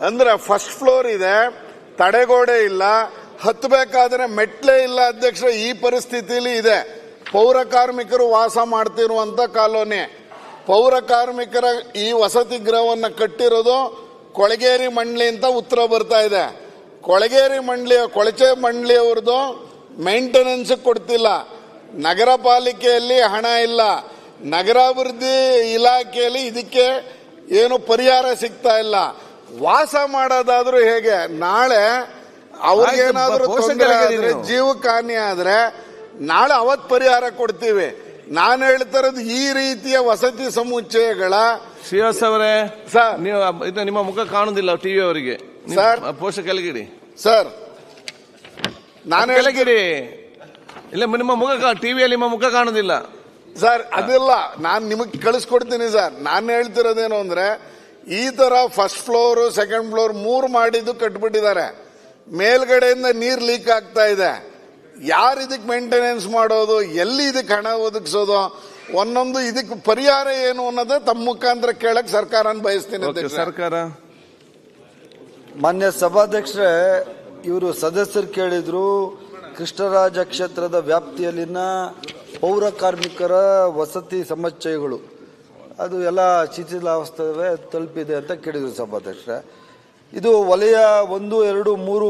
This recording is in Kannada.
ಅಂದ್ರೆ ಫಸ್ಟ್ ಫ್ಲೋರ್ ಇದೆ, ತಡೆಗೋಡೆ ಇಲ್ಲ ಹತ್ತಬೇಕಾದ್ರೆ ಮೆಟ್ಲೇ ಇಲ್ಲ ಅಧ್ಯಕ್ಷ ಈ ಪರಿಸ್ಥಿತಿಲಿ ಇದೆ. ಪೌರ ಕಾರ್ಮಿಕರು ವಾಸ ಮಾಡ್ತಿರುವಂತ ಕಾಲೋನಿ. ಪೌರ ಕಾರ್ಮಿಕರ ಈ ವಸತಿ ಗೃಹವನ್ನು ಕಟ್ಟಿರೋದು ಕೊಳಗೇರಿ ಮಂಡಳಿ ಅಂತ ಉತ್ತರ ಬರ್ತಾ ಇದೆ. ಕೊಳಗೇರಿ ಮಂಡಳಿಯ ಕೊಳಚೆ ಮಂಡಳಿಯವ್ರದ್ದು ಮೇಂಟೆನೆನ್ಸ್ ಕೊಡ್ತಿಲ್ಲ. ನಗರ ಪಾಲಿಕೆಯಲ್ಲಿ ಹಣ ಇಲ್ಲ. ನಗರಾಭಿವೃದ್ಧಿ ಇಲಾಖೆಯಲ್ಲಿ ಇದಕ್ಕೆ ಏನು ಪರಿಹಾರ ಸಿಗ್ತಾ ಇಲ್ಲ. ವಾಸ ಮಾಡೋದಾದ್ರೂ ಹೇಗೆ? ನಾಳೆ ಅವ್ರಿಗೇನಾದ್ರೂ ತೊಂದರೆ. ಜೀವಕ್ಕೆ ಹಾನಿ ಆದ್ರೆ ನಾಳೆ ಅವತ್ ಪರಿಹಾರ ಕೊಡ್ತೀವಿ. ನಾನು ಹೇಳ್ತಿರೋದು ಈ ರೀತಿಯ ವಸತಿ ಸಮುಚ್ಚಯಗಳ ಶ್ರೀವಾಸ್ ಅವರೇ ಸರ್. ನೀವು ಇದು ನಿಮ್ಮ ಮುಖ ಕಾಣುದಿಲ್ಲ ಟಿವಿ ಅವರಿಗೆ. ಸರ್. ಪೋಷಕ ಕೆಳಗಿಡಿ. ಸರ್ ನಾನು ಕೆಳಗಿಡಿ. ಇಲ್ಲ ನಿಮ್ಮ ಮುಖ ಟಿವಿಯಲ್ಲಿ ನಿಮ್ಮ ಮುಖ ಕಾಣುದಿಲ್ಲ. ಸರ್ ಅದಿಲ್ಲ. ನಾನು ನಿಮಗೆ ಕಳಿಸ್ಕೊಡ್ತೀನಿ ಸರ್. ನಾನು ಹೇಳ್ತಿರೋದೇನು ಅಂದ್ರೆ ಈ ತರ ಫಸ್ಟ್ ಫ್ಲೋರ್ ಸೆಕೆಂಡ್ ಫ್ಲೋರ್ ಮೂರು ಮಾಡಿದ್ದು ಕಟ್ಬಿಟ್ಟಿದ್ದಾರೆ. ಮೇಲ್ಗಡೆಯಿಂದ ನೀರ್ ಲೀಕ್ ಆಗ್ತಾ ಇದೆ. ಯಾರು ಇದಕ್ಕೆ ಮೇಂಟೆನೆನ್ಸ್ ಮಾಡೋದು ಎಲ್ಲಿ ಇದಕ್ಕೆ ಹಣ ಒದಗಿಸೋದು ಒಂದೊಂದು ಇದಕ್ಕೆ ಪರಿಹಾರ ಏನು ಅನ್ನೋದು ತಮ್ಮ ಮುಖಾಂತರ ಕೇಳಕ್ ಸರ್ಕಾರ ಬಯಸ್ತೀನಿ ಸರ್ಕಾರ. ಮಾನ್ಯ ಸಭಾಧ್ಯಕ್ಷರೇ ಇವರು ಸದಸ್ಯರು ಕೇಳಿದ್ರು ಕೃಷ್ಣರಾಜ ಕ್ಷೇತ್ರದ ವ್ಯಾಪ್ತಿಯಲ್ಲಿನ ಪೌರ ಕಾರ್ಮಿಕರ ವಸತಿ ಸಮುಚ್ಚಯಗಳು ಅದು ಎಲ್ಲ ಶಿಥಿಲಾವಸ್ಥೆ ತಲುಪಿದೆ ಅಂತ ಕೇಳಿದ್ರು ಸಭಾಧ್ಯಕ್ಷ ಇದು ವಲಯ ಒಂದು ಎರಡು ಮೂರು